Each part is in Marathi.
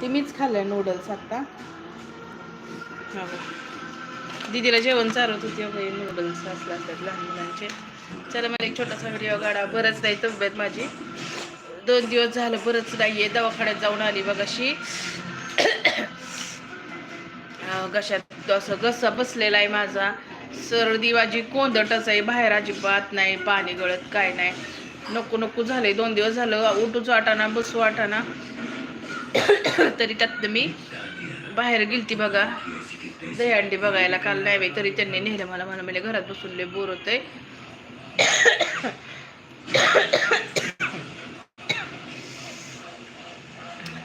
ते मीच खाल्लं नूडल्स आता. हा दीदीला जेवण चालवत होती बाई नूडल्स असले असतात लहान मुलांचे. चला मला एक छोटासा व्हिडिओ काढा. बरंच नाही तब्येत माझी. दोन दिवस झालं बरंच नाही आहे दवाखान्यात जाऊन आली बघ अशी. घशात असं घसा बसलेला आहे माझा. सर्दी माझी कोंदटच आहे. बाहेर अजिबात नाही. पाणी गळत काय नाही. नको नको झालंय. दोन दिवस झालं. उठूच वाटाना बसू वाटाना तरी त्यात मी बाहेर गेलती बघा. दहीहंडी बघायला काल नाही बाई तरी त्यांनी नेलं मला. म्हणा म्हणजे घरात बसून लय बोर होतंय.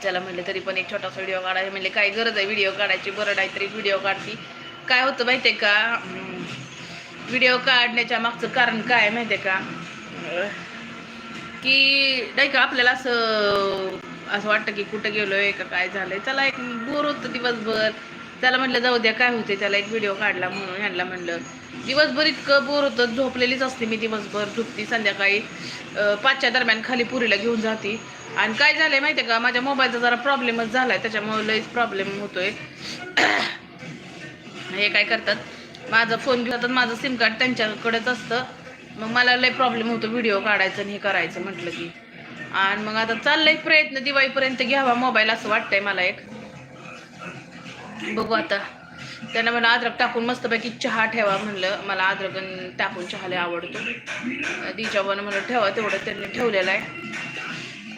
त्याला म्हणलं तरी पण एक छोटासा व्हिडिओ काढायचा. म्हणले काय गरज आहे व्हिडिओ काढायची? बरं नाही तरी व्हिडिओ काढती. काय होतं माहिती आहे का व्हिडिओ काढण्याच्या मागचं कारण काय माहिती आहे का? की नाही का आपल्याला असं असं वाटतं की कुठं गेलोय का काय झालंय. त्याला एक बोर होतं दिवसभर. त्याला म्हटलं जाऊ द्या काय होते त्याला एक व्हिडिओ काढला म्हणून ह्यांना म्हणलं दिवसभर इतकं बोर होतं झोपलेलीच असते मी दिवसभर झोपती संध्याकाळी. पाचच्या दरम्यान खाली पुरीला घेऊन जाते. आणि काय झालंय माहिती आहे का? माझ्या मोबाईलचा जरा प्रॉब्लेमच झालाय त्याच्यामुळे लईच प्रॉब्लेम होतोय. हे काय करतात? माझा फोन घेतात माझं सिम कार्ड त्यांच्याकडेच असतं. मग मला लय प्रॉब्लेम होतो व्हिडिओ काढायचं आणि हे करायचं म्हटलं की. आणि मग आता चाललंय प्रयत्न दिवाळीपर्यंत घ्यावा मोबाईल असं वाटतंय मला एक. बघू आता. त्यांना म्हणलं अद्रक टाकून मस्तपैकी चहा ठेवा म्हणलं. मला अद्रक टाकून चहा लय आवडतो. दिच्यावर म्हणलं ठेवा तेवढं त्यांनी ठेवलेलं आहे.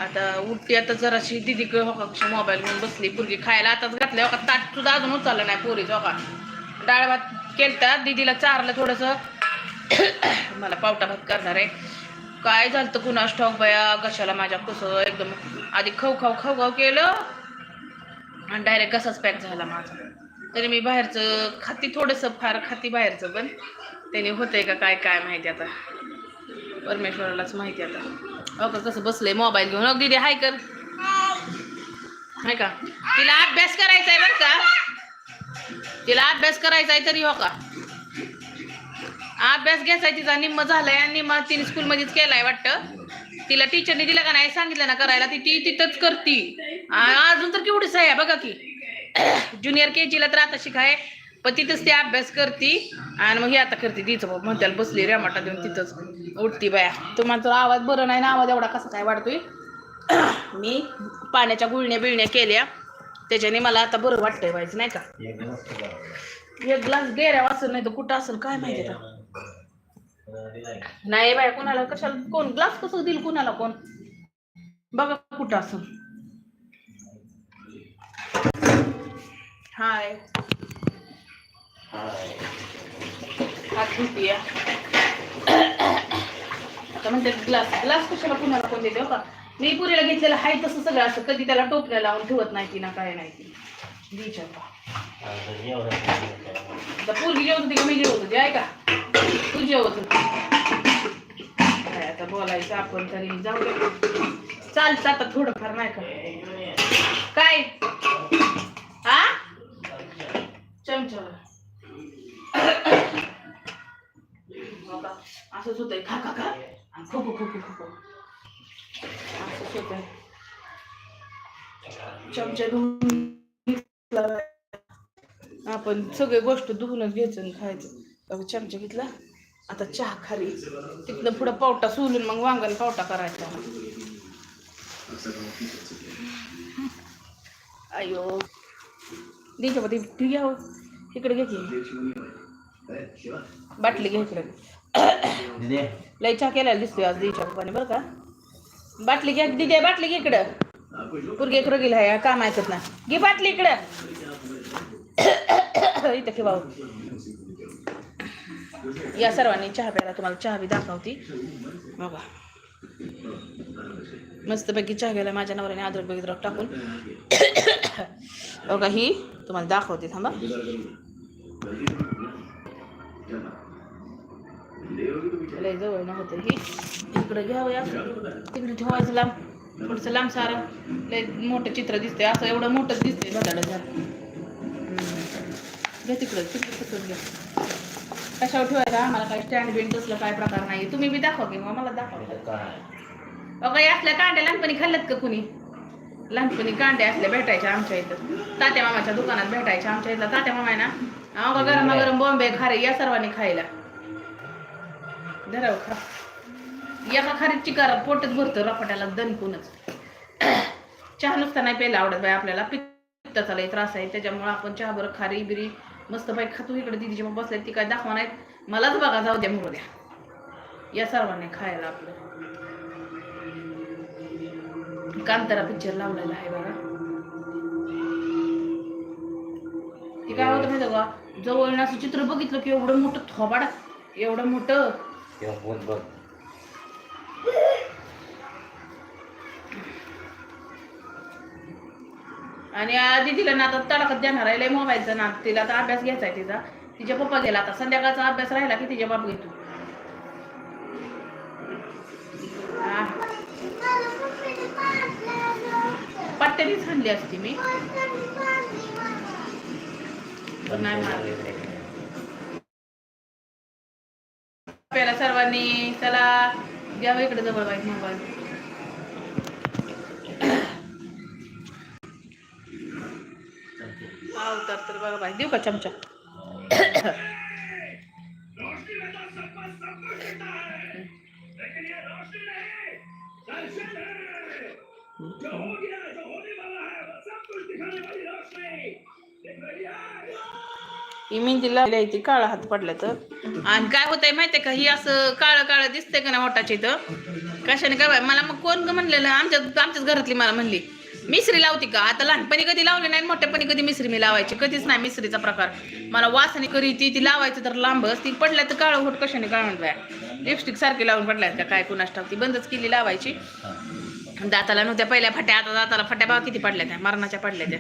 आता उठते आता जराशी. दिदी हो मोबाईल घेऊन बसली. पुरगी खायला आताच घातलं होका. ताट सुद्धा अजून उचललं नाही पोरीचं हो डाळ भात केलता. दिदीला चारलं थोडंसं. मला पावटा भात करणार आहे. काय झालं तर कुणा स्टॉक बया? कशाला माझ्या कसं एकदम आधी खाऊ खाऊ खाऊ खाऊ केलं आणि डायरेक्ट कसाच पॅक झाला माझा. तरी मी बाहेरचं खाती थोडंसं फार खाती बाहेरचं पण. त्याने होतंय का काय काय माहिती आता. परमेश्वरालाच माहिती आता. हो का कसं बसलंय मोबाईल घेऊन. अगदी दीदी हाय कर. हाय का? तिला अभ्यास करायचा आहे बरं का? तिला अभ्यास करायचा आहे तरी हो का? अभ्यास घ्यायचा तिचा निम्म झालाय आणि निम्म तिने स्कूलमध्येच केलाय वाटतं. तिला टीचरने दिला का नाही सांगितलं ना करायला. ती ती तिथंच करती. अजून तर केवढी सही आहे बघा की. ज्युनियर के जीला तर आता शिकाय पण तिथंच ती अभ्यास करती. आणि मग ही आता करते तिचं म्हणत्याला बसली रेमाटा देऊन तिथंच. उठती बाया. तुम्हाला तर आवाज बरं नाही ना आवाज एवढा कसा काय वाढतोय? मी पाण्याच्या गुळण्या बिळण्या केल्या. त्याच्याने मला आता बरं वाटतंय व्हायचं नाही का? एक ग्लास गेऱ्या वाचन नाही तर कुठं असेल काय माहिती आता? नाही बाय कोणाला कशाला? कोण? ग्लास कसं देईल कोणाला कोण? बघा कुठं असं. हाय. आता म्हणते ग्लास ग्लास कशाला कुणाला कोण देते हो का? मी पुरीला घेतलेलं हाय तसं सगळं असं. कधी त्याला टोपल्या लावून ठेवत नाही ती ना काय नाही ती. दीच्या आता पोरगी जेवत होती का? मी जेवत होती ऐका तू जेवत होती. काय आता बोलायचं आपण तरी. जाऊ दे. चालतं आता थोडंफार नाही का? काय? हा चमचा असंच होतंय खा खा खा. आणि खो खो खो खो असंच होतंय चमचा धुवून आपण सगळे गोष्ट धुवूनच घ्यायचं खायचं. चमचा घेतला. आता चहा खाली तिथनं पुढं पावटा सोलून मग वांगण पावटा करायचा. अयो. दीच्यामध्ये ती घ्या हो. इकडे घे की. बाटली घे इकडे. लय चहा केलेला दिसतोय आज दीच्या पप्पाने बरं का? बाटली घ्या दिदी बाटली घे इकडं. पुरगे इकडं गेला काम ऐकत ना घे बाटली इकडं. इथं ठेवा. या सर्वांनी चहा प्यायला तुम्हाला चहा बी दाखवती. बघा. मस्तपैकी चहा घ्यायला माझ्या नवऱ्याने अद्रक बिद्रक टाकून. बघा ही तुम्हाला दाखवते थांबा. लय जवळ नव्हतं होतं ही. इकडे घ्यावं या तिकडे ठेवायचं लांब. थोडंसं लांब सारं. लय मोठं चित्र दिसते असं एवढं मोठंच दिसतंय. बघायला झालं घ्या तिकडं. तिकडे घ्या. कशावर ठेवायचा? आम्हाला काय स्टँड बिंड तसलं काय प्रकार नाही तुम्ही बी दाखवा की मग मला दाखवा. बघा या असल्या कांड्या लहानपणी खाल्ल्यात का कुणी? लहानपणी कांड्या असल्या भेटायच्या आमच्या इथं. तात्या मामाच्या दुकानात भेटायच्या आमच्या इथला तात्या मामा आहे ना? अहो गरम बॉम्बे खारे या सर्वांनी खायला. धराव खा. एका खारीत चिकार पोटच भरतं रपाट्याला दणकूनच चहा नुसता नाही प्यायला आवडत बाई आपल्याला. पित्ताचा लई त्रास आहे. त्याच्यामुळे आपण चहा बरं खारी बिरी मस्त बाई खातो इकडे दिदीचे मग बसले ती काय दाखवा नाहीत. मलाच बघा जाऊ द्या म्हणू द्या. या सर्वांनी खायला आपलं. कांतारा पिक्चर लावलेला आहे बघा. ती काय होतं माहिती का? जवळ असं चित्र बघितलं की एवढं मोठं थोबाड एवढं मोठं. बघ आणि आधी तिला ना आता तडाखत देणार आहे लय मोबाईलचा ना तिला आता अभ्यास घ्यायचा आहे तिचा. तिच्या पप्पा गेला आता संध्याकाळचा अभ्यास राहिला की तिच्या बाप घेतो. पट्ट्यानीच आणली असती मी. पण नाही मारली. आपल्याला सर्वांनी चला घ्यावं इकडे जवळ बाईक मोबाईल. अवतार तर बघा बाई देऊ का चमचा? ही जिल्हा लावली आहे ती काळा हात पडला तर. आणि काय होतंय माहितीये का ही असं काळं काळं दिसतंय का ना मोठाच्या इथं? कशाने काय मला मग कोण म्हणलेलं? आमच्या आमच्याच घरातली मला म्हणली. मिसरी लावती का? आता लहानपणी कधी लावली नाही मोठ्यापणी कधी मिसरी मी लावायची. कधीच नाही मिसरीचा प्रकार. मला वासने करी ती ती लावायची तर लांबच ती पडल्या तर काळं होट कशाने काळ बाय? लिपस्टिक सारखी लावून पडल्यात का काय कुणास ठाऊक? ती बंदच केली लावायची. दाताला नव्हत्या पहिल्या फट्या आता दाताला फट्या बघा किती पडल्या त्या? मरणाच्या पडल्या त्या.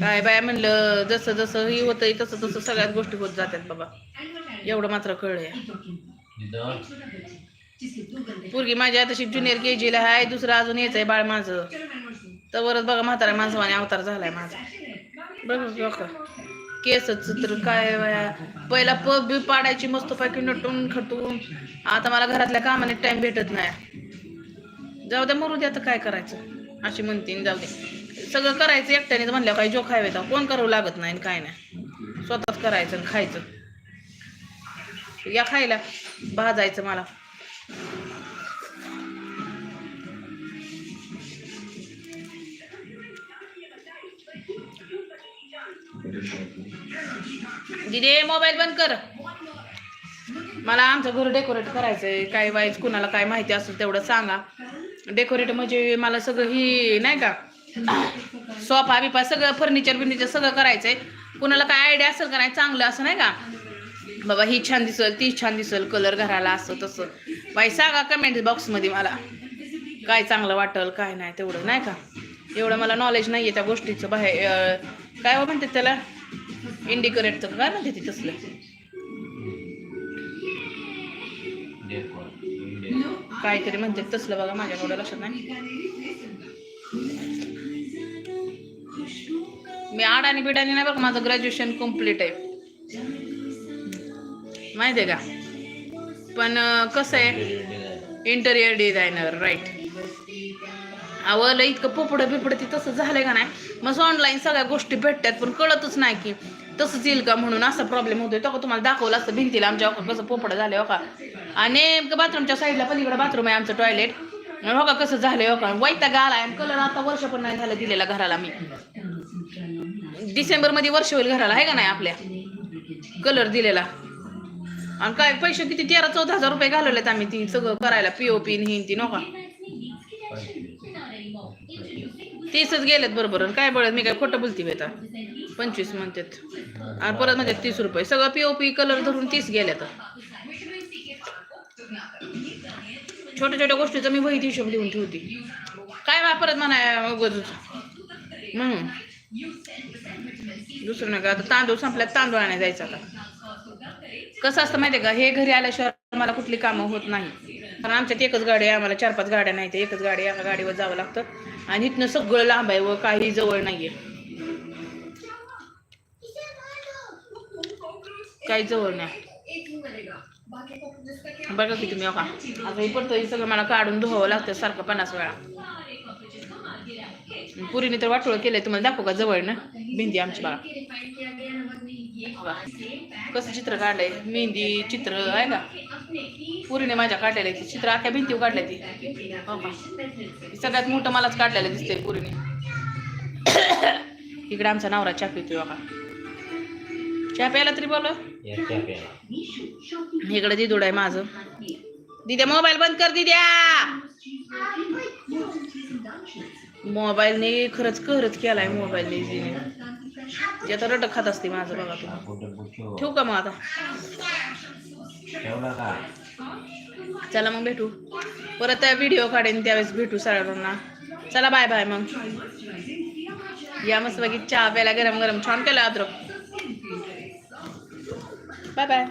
काय बाय म्हणलं जसं जसं ही होतंय तसं तसं सगळ्याच गोष्टी होत जातात बाबा. एवढं मात्र कळलंय पोरगी माझ्या तशी ज्युनियर के जीला आहे दुसरं अजून यायचंय बाळ माझं. तर बघा म्हातारा माणसाने अवतार झालाय माझा. बघ बघ. केसच तर काय वया पहिला पब बी पाडायची मस्त पैकी नटून खटून. आता मला घरातल्या कामाने टाइम भेटत नाही. जाऊ द्या मरू द्या तर काय करायचं? अशी म्हणते जाऊ दे. सगळं करायचं एकट्याने म्हणल्यावर काही जो खायचा कोण करावं लागत नाही आणि काय नाही. स्वतःच करायचं आणि खायचं. या खायला. भाजायचं मला. दिदे मोबाईल बंद कर. मला आमचं घर डेकोरेट करायचंय. काय वाईज कुणाला काय माहिती असेल तेवढं सांगा. डेकोरेट म्हणजे मला सगळं ही नाही का सोफा बिफा सगळं फर्निचर बिर्निचर सगळं करायचंय. कुणाला काय आयडिया असेल का नाही चांगलं असं नाही का? बाबा ही छान दिसल ती छान दिसल कलर घराला असं तसं. बाई सांगा कमेंट बॉक्समध्ये मला. काय चांगलं वाटल काय नाही तेवढं नाही का? एवढं मला नॉलेज नाही आहे त्या गोष्टीचं बाहेर काय हो म्हणतात त्याला? इंडिकोरेटचं काय म्हणते ते तसलं? काहीतरी म्हणते तसलं बघा माझ्या एवढं लक्षात नाही. मी आड आणि बिडाने नाही बघा माझं ग्रॅज्युएशन कंप्लीट आहे. माहिती आहे का? पण कसं आहे? इंटेरियर डिझायनर राईट आवलं इतकं पोपडं बिपडं ते तसं झालंय का नाही? मग ऑनलाईन सगळ्या गोष्टी भेटतात पण कळतच नाही की तसंच येईल का म्हणून असा प्रॉब्लेम होतोय. तो का तुम्हाला दाखवलं असतं भिंतीला आमच्या कसं पोपडं झालं हो का? आणि नेमकं बाथरूमच्या साईडला पलीकडे बाथरूम आहे आमचं टॉयलेट हो का कसं झालं हो का? वैताग आलाय कलर आता वर्ष पण नाही झालं दिलेला घराला मी. डिसेंबरमध्ये वर्ष होईल घराला आहे का नाही आपल्या? कलर दिलेला. आणि काय पैसे किती? तेरा चौदा हजार रुपये घालवलेत आम्ही ती सगळं करायला पीओपी ही ती नका तीसच गेलेत बरोबर. काय बळत मी काय खोटं बोलती बेता पंचवीस म्हणतात. आणि परत म्हणतात तीस रुपये. सगळं पीओपी कलर धरून तीस गेल्यात. छोट्या छोट्या गोष्टीचा मी वहीत हिशोब लिहून ठेवती. काय वापरत म्हणा म्हणून दुसरं नका. आता तांदूळ संपल्यात तांदूळ आणायला जायचं आता. कसं असतं माहितीये का? हे घरी आल्याशिवाय मला कुठली कामं होत नाही. कारण आमच्यात एकच गाडी आहे आम्हाला चार पाच गाड्या नाही ते एकच गाडी एका गाडीवर जावं लागतं. आणि इथनं सगळं लांब आहे व काही जवळ नाहीये. काही जवळ नाही. बघा की तुम्ही का आता हे पडतो हे सगळं मला काढून धुवावं लागतं सारखं पन्नास वेळा. पुरीने तर वाटोळ केलंय तुम्हाला दाखवू का जवळ ना? भिंती आमची बाळा बघा. कसं चित्र काढलंय? मेहंदी चित्र आहे का? पुरीने माझ्या काढलेलं आहे. चित्र अख्ख्या भिंतीवर काढल्या ती. हो का? सगळ्यात मोठं मलाच काढलेलं दिसतंय पुरीने. इकडे आमचा नवरा चहा पितोय बघा. चहा प्यायला तरी बोल इकडे दिदूड आहे माझं. दिद्या मोबाईल बंद कर दिद्या. मोबाईलने खरंच कहरच केलाय मोबाईलने ती आता रटक खात असते माझं बघा तुम्ही. ठेवू का मग आता? चला मग भेटू. परत व्हिडिओ काढेन त्यावेळेस भेटू सगळ्यांना चला बाय बाय मग. या मस्त बाकी चहा प्यायला गरम गरम. छान केला अद्रक. Bye bye